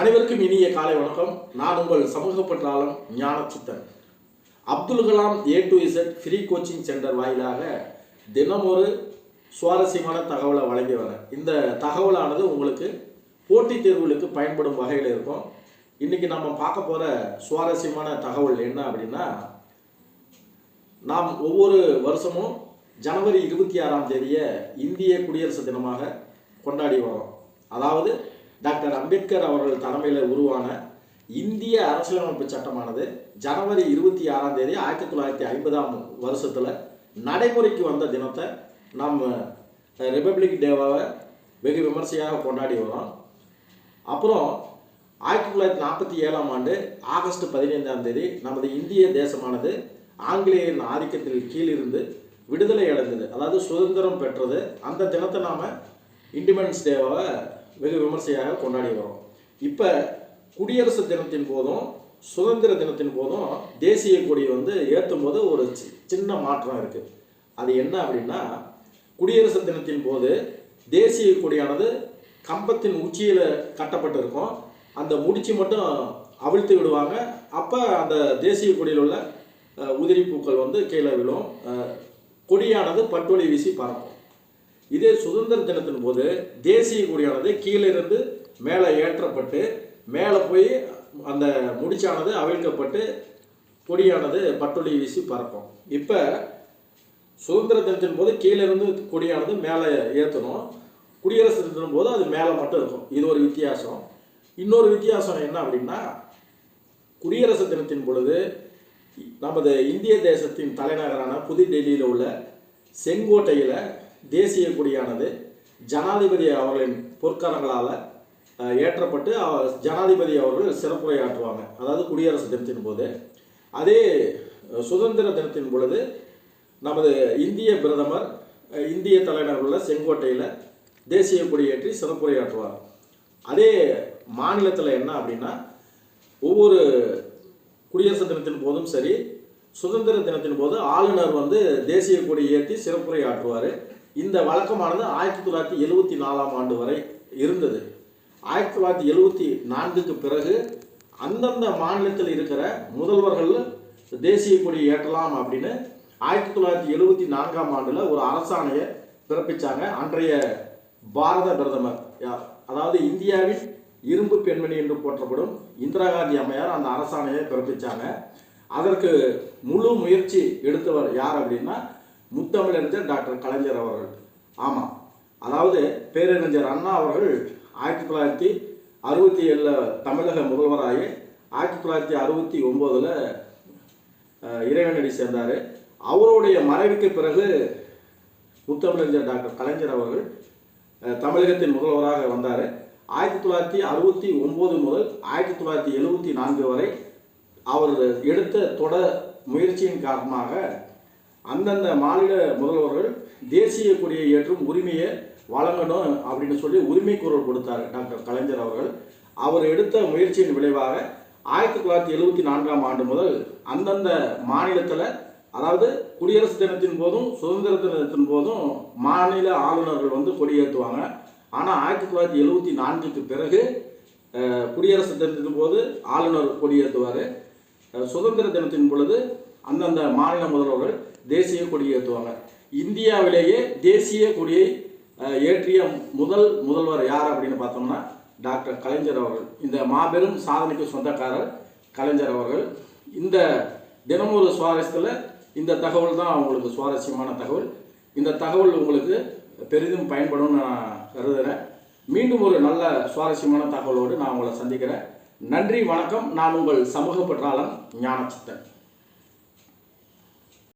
அனைவருக்கும் இனிய காலை வணக்கம். நான் உங்கள் சமூக பற்றாளம் Gnanachithan. Abdul Kalam A to Z free coaching centre வாயிலாக தினமொரு சுவாரஸ்யமான தகவலை வழங்கி வரேன் இந்த தகவலானது உங்களுக்கு போட்டித் தேர்வுகளுக்கு பயன்படும் வகையில் இருக்கும். இன்றைக்கி நம்ம பார்க்க போகிற சுவாரஸ்யமான தகவல் என்ன அப்படின்னா நாம் ஒவ்வொரு வருஷமும் ஜனவரி இருபத்தி ஆறாம் தேதியை இந்திய குடியரசு தினமாக கொண்டாடி வரோம் அதாவது டாக்டர் அம்பேத்கர் அவர்கள் தலைமையில் உருவான இந்திய அரசியலமைப்பு சட்டமானது ஜனவரி இருபத்தி ஆறாம் தேதி ஆயிரத்தி தொள்ளாயிரத்தி ஐம்பதாம் வருஷத்தில் நடைமுறைக்கு வந்த தினத்தை நாம் ரிப்பப்ளிக் டேவாவை வெகு விமர்சையாக கொண்டாடி வரோம். அப்புறம் ஆயிரத்தி தொள்ளாயிரத்தி நாற்பத்தி ஏழாம் ஆண்டு ஆகஸ்ட் பதினைந்தாம் தேதி நமது இந்திய தேசமானது ஆங்கிலேயரின் ஆதிக்கத்தில் கீழிருந்து விடுதலை அடைந்தது. அதாவது சுதந்திரம் பெற்றது. அந்த தினத்தை நாம் இண்டிபெண்டன்ஸ் டேவாவை வெகு விமர்சையாக கொண்டாடி வரோம். இப்போ குடியரசு தினத்தின் போதும் சுதந்திர தினத்தின் போதும் தேசிய கொடி வந்து ஏற்றும் போது ஒரு சி- சின்ன மாற்றம் இருக்குது அது என்ன அப்படின்னா குடியரசு தினத்தின் போது தேசிய கொடியானது கம்பத்தின் உச்சியில் கட்டப்பட்டிருக்கும். அந்த முடிச்சு மட்டும் அவிழ்த்து விடுவாங்க. அப்போ அந்த தேசிய கொடியில் உள்ள உதிரி பூக்கள் வந்து கீழே விழும். கொடியானது பட்டொலி வீசி பறக்கும். இதே சுதந்திர தினத்தின் போது தேசிய கொடியானது கீழே இருந்து மேலே ஏற்றப்பட்டு மேலே போய் அந்த முடிச்சானது அவிழ்க்கப்பட்டு கொடியானது பட்டொலி வீசி பறக்கும். இப்போ சுதந்திர தினத்தின் போது கீழே இருந்து கொடியானது மேலே ஏற்றணும். குடியரசு தினம் போது அது மேலே மட்டும் இருக்கும். இது ஒரு வித்தியாசம். இன்னொரு வித்தியாசம் என்ன அப்படின்னா குடியரசு தினத்தின் பொழுது நமது இந்திய தேசத்தின் தலைநகரான புதுடெல்லியில் உள்ள செங்கோட்டையில் தேசிய கொடியானது ஜனாதிபதி அவர்களின் பொற்கரங்களால் ஏற்றப்பட்டு அவ- ஜனாதிபதி அவர்கள் சிறப்புரையாற்றுவாங்க. அதாவது குடியரசு தினத்தின் போது. அதே சுதந்திர தினத்தின் பொழுது நமது இந்திய பிரதமர் இந்திய தலைநகர் உள்ள செங்கோட்டையில் தேசிய கொடியேற்றி சிறப்புரையாற்றுவார். அதே மாநிலத்தில் என்ன அப்படின்னா ஒவ்வொரு குடியரசு தினத்தின் போதும் சரி சுதந்திர தினத்தின் போது ஆளுநர் வந்து தேசிய கொடி ஏற்றி சிறப்புரை ஆற்றுவார் இந்த வழக்கமானது ஆயிரத்தி தொள்ளாயிரத்தி எழுவத்தி நாலாம் ஆண்டு வரை இருந்தது. ஆயிரத்தி தொள்ளாயிரத்தி எழுவத்தி நான்குக்கு பிறகு அந்தந்த மாநிலத்தில் இருக்கிற முதல்வர்கள் தேசிய கொடி ஏற்றலாம் அப்படின்னு ஆயிரத்தி தொள்ளாயிரத்தி எழுவத்தி நான்காம் ஆண்டில் ஒரு அரசாணையை பிறப்பிச்சாங்க. அன்றைய பாரத பிரதமர் அதாவது இந்தியாவின் இரும்பு பெண்மணி என்று போற்றப்படும் இந்திரா காந்தி அம்மையார் அந்த அரசாணையை பிறப்பிச்சாங்க. அதற்கு முழு முயற்சி எடுத்தவர் யார் அப்படின்னா முத்தமிழறிஞர் டாக்டர் கலைஞர் அவர்கள். ஆமாம் அதாவது பேரறிஞர் அண்ணா அவர்கள் ஆயிரத்தி தொள்ளாயிரத்தி அறுபத்தி ஏழில் தமிழக முதல்வராகி ஆயிரத்தி தொள்ளாயிரத்தி அறுபத்தி ஒம்போதில் இறைவனடி சேர்ந்தார். அவருடைய மறைவுக்கு பிறகு முத்தமிழறிஞர் டாக்டர் கலைஞர் அவர்கள் தமிழகத்தின் முதல்வராக வந்தார். ஆயிரத்தி தொள்ளாயிரத்தி அறுபத்தி ஒம்பது முதல் ஆயிரத்தி தொள்ளாயிரத்தி எழுபத்தி நான்கு வரை அவர் எடுத்த தொடர் முயற்சியின் காரணமாக அந்தந்த மாநில முதல்வர்கள் தேசிய கொடியை ஏற்றும் உரிமையை வழங்கணும் அப்படின்னு சொல்லி உரிமை குரல் கொடுத்தார் டாக்டர் கலைஞர் அவர்கள். அவர் எடுத்த முயற்சியின் விளைவாக ஆயிரத்தி தொள்ளாயிரத்தி எழுபத்தி நான்காம் ஆண்டு முதல் அந்தந்த மாநிலத்தில் அதாவது குடியரசு தினத்தின் போதும் சுதந்திர தினத்தின் போதும் மாநில ஆளுநர்கள் வந்து கொடியேற்றுவாங்க ஆனால் ஆயிரத்தி தொள்ளாயிரத்தி எழுபத்தி நான்குக்கு பிறகு குடியரசு தினத்தின் போது ஆளுநர் கொடியேற்றுவார் சுதந்திர தினத்தின் பொழுது அந்தந்த மாநில முதல்வர்கள் தேசிய கொடியை ஏற்றுவாங்க. இந்தியாவிலேயே தேசிய கொடியை ஏற்றிய முதல் முதல்வர் யார் அப்படின்னு பார்த்தோம்னா டாக்டர் கலைஞர் அவர்கள். இந்த மாபெரும் சாதனைக்கு சொந்தக்காரர் கலைஞர் அவர்கள். இந்த தினமும் ஒரு சுவாரஸ்யத்தில் இந்த தகவல் தான் உங்களுக்கு சுவாரஸ்யமான தகவல். இந்த தகவல் உங்களுக்கு பெரிதும் பயன்படும்னு நான் கருதுகிறேன் மீண்டும் ஒரு நல்ல சுவாரஸ்யமான தகவலோடு நான் உங்களை சந்திக்கிறேன். நன்றி வணக்கம். நான் உங்கள் சமூக பற்றாளன் ஞானச்சித்தன்.